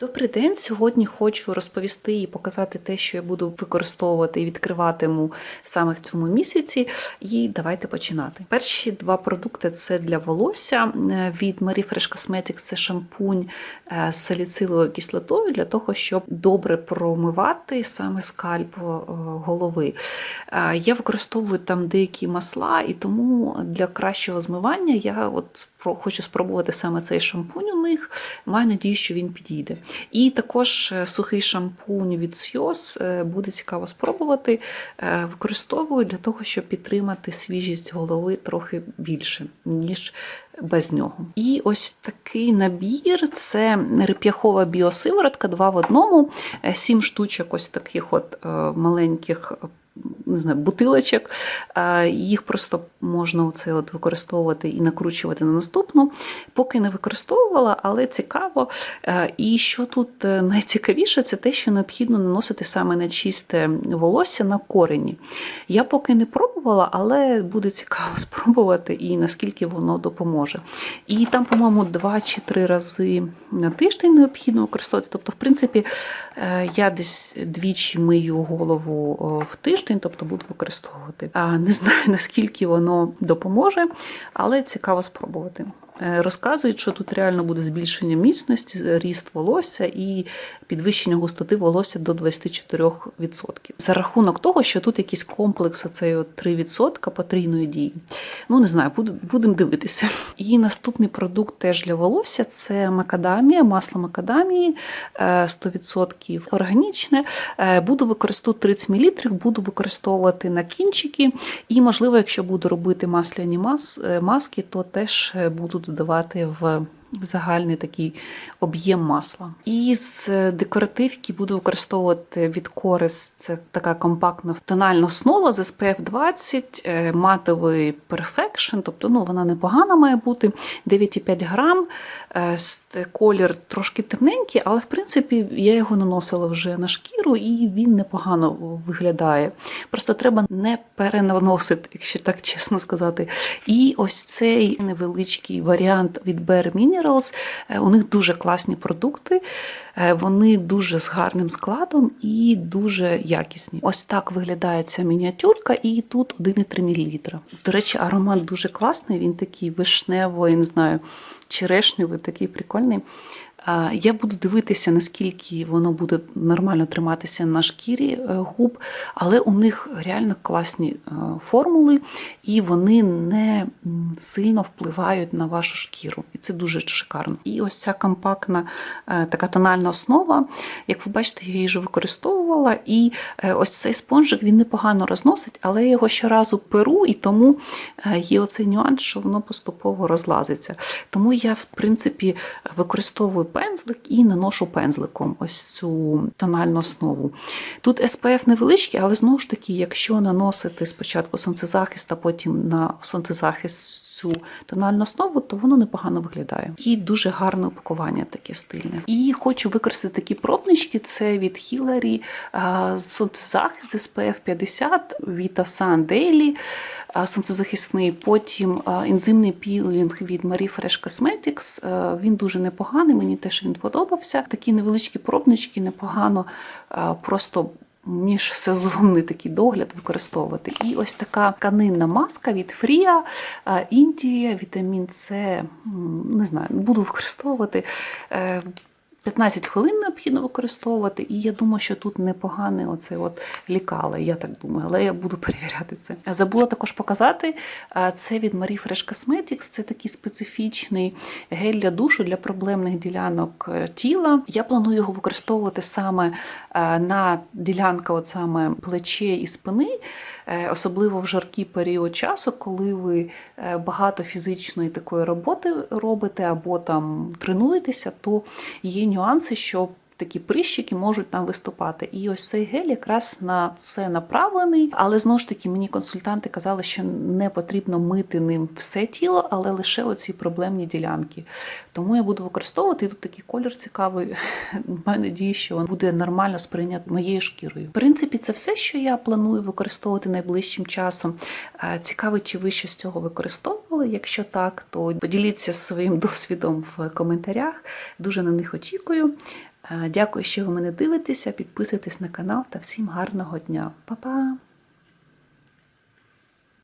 Добрий день. Сьогодні хочу розповісти і показати те, що я буду використовувати і відкриватиму саме в цьому місяці. І давайте починати. Перші два продукти це для волосся Е, від Marie Fresh Cosmetics це шампунь е, з саліциловою кислотою для того, щоб добре промивати саме скальп е, голови. Я використовую там деякі масла, і тому для кращого змивання я от хочу спробувати саме цей шампунь у них. Маю надію, що він підійде. І також е, сухий шампунь від Сйоз е, буде цікаво спробувати. Е, Використовую для того, щоб підтримати свіжість голови трохи більше, ніж без нього. І ось такий набір це реп'яхова біосиворотка, два в одному, сім штучок ось таких от маленьких. Не знаю, бутилочок, їх просто можна оце от використовувати і накручувати на наступну. Поки не використовувала, але цікаво. І що тут е, найцікавіше, це те, що необхідно наносити саме на чисте волосся на корені. Я поки не пробувала, але буде цікаво спробувати і наскільки воно допоможе. І там, по-моєму, два чи три рази на тиждень необхідно використовувати. Тобто, в принципі, е, я десь двічі мию голову в тиждень, тобто буду використовувати. А не знаю наскільки воно допоможе, але цікаво спробувати. Е, Розказують, що тут реально буде збільшення міцності, ріст волосся і підвищення густоти волосся до 24%. За рахунок того, що тут якийсь комплекс оцей от 3% потрійної дії. Ну, не знаю, будемо дивитися. І наступний продукт теж для волосся це макадамія, масло макадамії е, 100% органічне. Е, Буду використовувати 30 мл, буду використовувати на кінчики. І, можливо, якщо буду робити масляні мас, е, маски, то теж е, буду додавати в. Загальний такий об'єм масла. І з е, декоративки буду використовувати від Корис. Це така компактна тональна основа з SPF 20, е, матовий Perfection, тобто ну, вона непогана має бути 9,5 грам. Е, Колір трошки темненький, але в принципі я його наносила вже на шкіру і він непогано виглядає. Просто треба не перенаносити, якщо так чесно сказати. І ось цей невеличкий варіант від Bare Minerals. Е, У них дуже класні продукти, е, вони дуже з гарним складом і дуже якісні. Ось так виглядає ця мініатюрка, і тут 1,3 мл. До речі, аромат дуже класний, він такий вишнево, я не знаю, черешневий, такий прикольний. Я буду дивитися, наскільки воно буде нормально триматися на шкірі е, губ, але у них реально класні е, формули, і вони не сильно впливають на вашу шкіру. І це дуже шикарно. І ось ця компактна е, така тональна основа, як ви бачите, я її вже використовувала. І ось цей спонжик він непогано розносить, але я його щоразу перу, і тому є оцей нюанс, що воно поступово розлазиться. Тому я, в принципі, використовую пензлик і наношу пензликом ось цю тональну основу. Тут SPF невеличкий, але знову ж таки, якщо наносити спочатку сонцезахист, а потім на сонцезахист цю тональну основу, то воно непогано виглядає. І дуже гарне упакування таке стильне. І хочу використати такі пробнички: це від Hillary сонцезахист SPF 50 Vita Sun Daily сонцезахисний. Потім ензимний пілінг від Marie Fresh Cosmetics. Він дуже непоганий, мені теж він подобався. Такі невеличкі пробнички непогано просто. Міжсезонний такий догляд використовувати. І ось така канинна маска від Фрія, Індія, вітамін С, не знаю, буду використовувати. Е, 15 хвилин необхідно використовувати, і я думаю, що тут непогане оце от лікале, я так думаю, але я буду перевіряти це. Забула також показати, це від Marie Fresh Cosmetics, це такий специфічний гель для душу для проблемних ділянок е, тіла. Я планую його використовувати саме е, на ділянка, от саме плече і спини. Е, Особливо в жаркий період часу, коли ви е, багато фізичної такої роботи робите або там тренуєтеся, то є нюанси, що такі прищики можуть там виступати. І ось цей гель якраз на це направлений. Але знову ж таки, мені консультанти казали, що не потрібно мити ним все тіло, але лише оці проблемні ділянки. Тому я буду використовувати і тут такий колір цікавий. Маю надію, що він буде нормально сприйнят моєю шкірою. В принципі, це все, що я планую використовувати найближчим часом. Е, Цікаво, чи ви щось з цього використовували? Якщо так, то поділіться своїм досвідом в коментарях. Дуже на них очікую. Дякую, що ви мене дивитеся. Підписуйтесь на канал та всім гарного дня. Па-па!